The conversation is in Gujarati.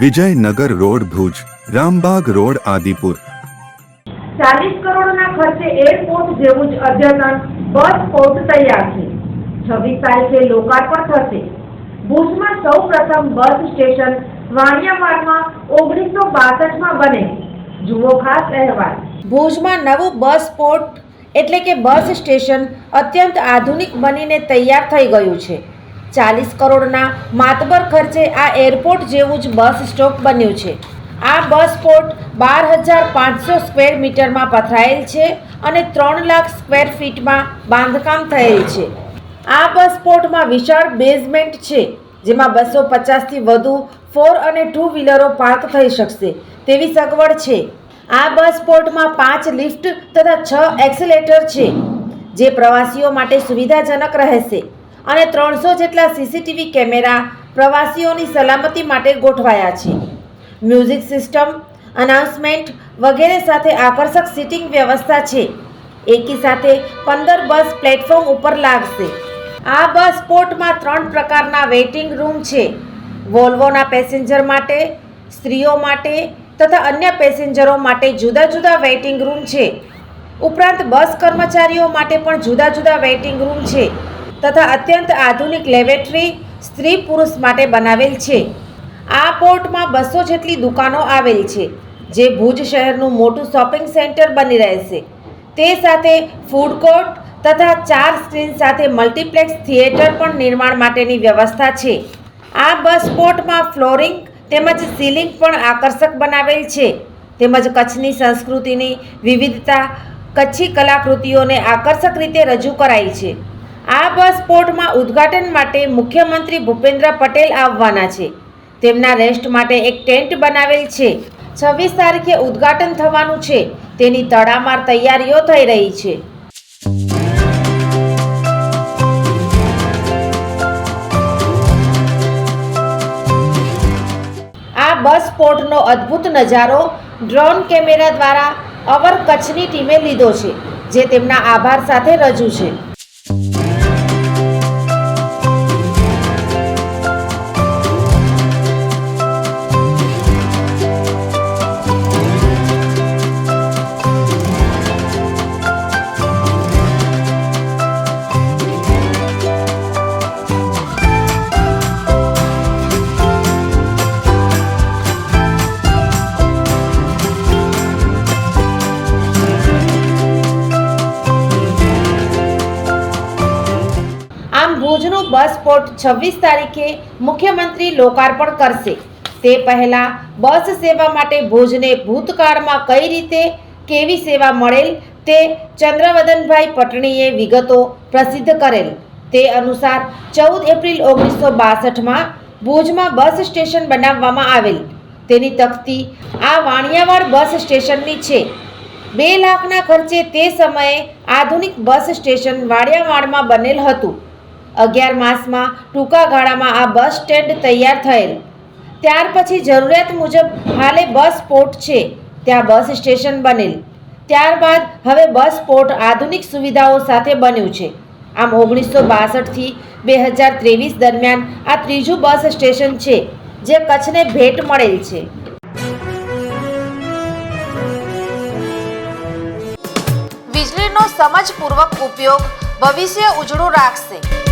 Vijaynagar road Bhuj Rambag road Adipur. ચાલીસ કરોડના ખર્ચે એરપોર્ટ જેવું જ અદ્યતન બસ પોર્ટ તૈયાર છે. છવ્વીસ તારીખે લોકાર્પણ થશે. ભુજમાં સૌ પ્રથમ બસ સ્ટેશન વાણિયાવાડમાં ઓગણીસો બાસઠમાં બને. જુઓ ખાસ અહેવાલ. ભુજમાં નવું બસ પોર્ટ એટલે કે બસ સ્ટેશન અત્યંત આધુનિક બનીને તૈયાર થઈ ગયું છે. ચાલીસ કરોડના માતબર ખર્ચે આ એરપોર્ટ જેવું જ બસ સ્ટોપ બન્યું છે. આ બસ પોર્ટ બાર હજાર પાંચસો સ્ક્વેર મીટરમાં પથરાયેલ છે અને ત્રણ લાખ સ્ક્વેર ફીટમાં બાંધકામ થયેલ છે. આ બસ પોર્ટમાં વિશાળ બેઝમેન્ટ છે, જેમાં બસો પચાસથી વધુ ફોર અને ટુ વ્હીલરો પાર્ક થઈ શકશે. તેવી સગવડ છે. આ બસ પોર્ટમાં પાંચ લિફ્ટ તથા છ એક્સેલેટર છે, જે પ્રવાસીઓ માટે સુવિધાજનક રહેશે. અને ત્રણસો જેટલા સીસીટીવી કેમેરા પ્રવાસીઓની સલામતી માટે ગોઠવાયા છે. મ્યુઝિક સિસ્ટમ, અનાઉન્સમેન્ટ વગેરે સાથે આકર્ષક સિટિંગ વ્યવસ્થા છે. એકી સાથે પંદર બસ પ્લેટફોર્મ ઉપર લાગશે. આ બસ પોર્ટમાં ત્રણ પ્રકારના વેઇટિંગ રૂમ છે. વોલ્વોના પેસેન્જર માટે, સ્ત્રીઓ માટે તથા અન્ય પેસેન્જરો માટે જુદા જુદા વેઇટિંગ રૂમ છે. ઉપરાંત બસ કર્મચારીઓ માટે પણ જુદા જુદા વેઇટિંગ રૂમ છે. તથા અત્યંત આધુનિક લેબોરેટરી સ્ત્રી પુરુષ માટે બનાવેલ છે. આ પોર્ટમાં બસો જેટલી દુકાનો આવેલ છે, જે ભુજ શહેરનું મોટું શોપિંગ સેન્ટર બની રહેશે. તે સાથે ફૂડ કોર્ટ તથા ચાર સ્ક્રીન સાથે મલ્ટીપ્લેક્સ થિયેટર પણ નિર્માણ માટેની વ્યવસ્થા છે. આ બસ પોર્ટમાં ફ્લોરિંગ તેમજ સીલિંગ પણ આકર્ષક બનાવેલ છે. તેમજ કચ્છની સંસ્કૃતિની વિવિધતા કચ્છી કલાકૃતિઓને આકર્ષક રીતે રજૂ કરાઈ છે. આ બસ પોર્ટમાં ઉદ્ઘાટન માટે મુખ્યમંત્રી ભૂપેન્દ્ર પટેલ આવવાના છે. તેમના રેસ્ટ માટે એક ટેન્ટ બનાવેલ છે. છવ્વીસ તારીખે ઉદ્ઘાટન થવાનું છે. તેની તડામાર તૈયારીઓ થઈ રહી છે. આ બસ પોર્ટનો અદ્ભુત નજારો ડ્રોન કેમેરા દ્વારા અવર કચ્છની ટીમે લીધો છે, જે તેમના આભાર સાથે રજૂ છે. બસ પોર્ટ છવ્વીસ તારીખે મુખ્યમંત્રી લોકાર્પણ કરશે. તે પહેલા બસ સેવા માટે ભુજને ભૂતકાળમાં કઈ રીતે કેવી સેવા મળેલ તે ચંદ્રવદનભાઈ પટણીએ વિગતો પ્રસિદ્ધ કરેલ. તે અનુસાર ચૌદ એપ્રિલ ઓગણીસો બાસઠમાં ભુજમાં બસ સ્ટેશન બનાવવામાં આવેલ. તેની તકતી આ વાણિયાવાડ બસ સ્ટેશનની છે. બે લાખના ખર્ચે તે સમયે આધુનિક બસ સ્ટેશન વાડિયાવાડમાં બનેલ હતું. અગિયાર માસમાં ટૂંકા ગાળામાં આ બસ સ્ટેન્ડ તૈયાર થયેલ. ત્યાર પછી જરૂરિયાત મુજબ હાલે બસ પોર્ટ છે, ત્યાં બસ સ્ટેશન બનેલ. ત્યારબાદ હવે બસ પોર્ટ આધુનિક સુવિધાઓ સાથે બન્યું છે. આમ ઓગણીસો બાસઠથી બે હજાર ત્રેવીસ દરમિયાન આ ત્રીજું બસ સ્ટેશન છે, જે કચ્છને ભેટ મળેલ છે. વીજળીનો સમજપૂર્વક ઉપયોગ ભવિષ્ય ઉજળું રાખશે.